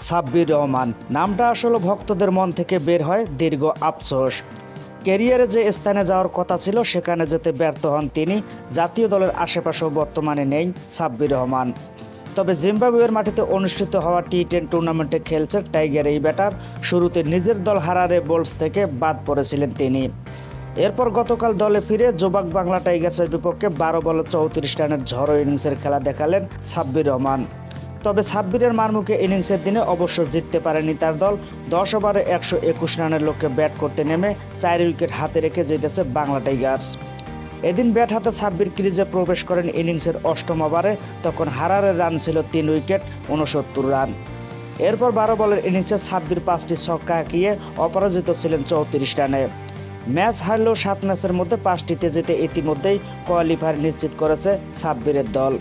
সাব্বির রহমান। নামটা আসলে ভক্তদের মন থেকে বের হয় দীর্ঘ আফসোস। ক্যারিয়ারে যে স্থানে যাওয়ার কথা ছিল, সেখানে যেতে ব্যর্থ হন তিনি। জাতীয় দলের আশেপাশেও বর্তমানে নেই সাব্বির রহমান। তবে জিম্বাবুয়ের মাটিতে অনুষ্ঠিত হওয়া টি টেন টুর্নামেন্টে খেলছে টাইগার এই ব্যাটার। শুরুতে নিজের দল হারারে বোলস থেকে বাদ পড়েছিলেন তিনি। এরপর গতকাল দলে ফিরে জোবাক বাংলা টাইগার্সের বিপক্ষে বারো বলে চৌত্রিশ রানের ঝড়ো ইনিংসের খেলা দেখালেন সাব্বির রহমান। তবে সাব্বিরের মারমুখে ইনিংসের দিনে অবশ্য জিততে পারেনি তার দল। দশ ওভারে একশো একুশ রানের লক্ষ্যে ব্যাট করতে নেমে চার উইকেট হাতে রেখে জিতেছে বাংলা টাইগার্স। এদিন ব্যাট হাতে সাব্বির ক্রিজে প্রবেশ করেন ইনিংসের অষ্টম ওভারে, তখন হারারের রান ছিল তিন উইকেট, উনসত্তর রান। এরপর বারো বলের ইনিংসে সাব্বির পাঁচটি ছক্কা হাঁকিয়ে অপরাজিত ছিলেন চৌত্রিশ রানে। ম্যাচ হারলেও সাত ম্যাচের মধ্যে পাঁচটিতে জিতে ইতিমধ্যেই কোয়ালিফায়ার নিশ্চিত করেছে সাব্বিরের দল।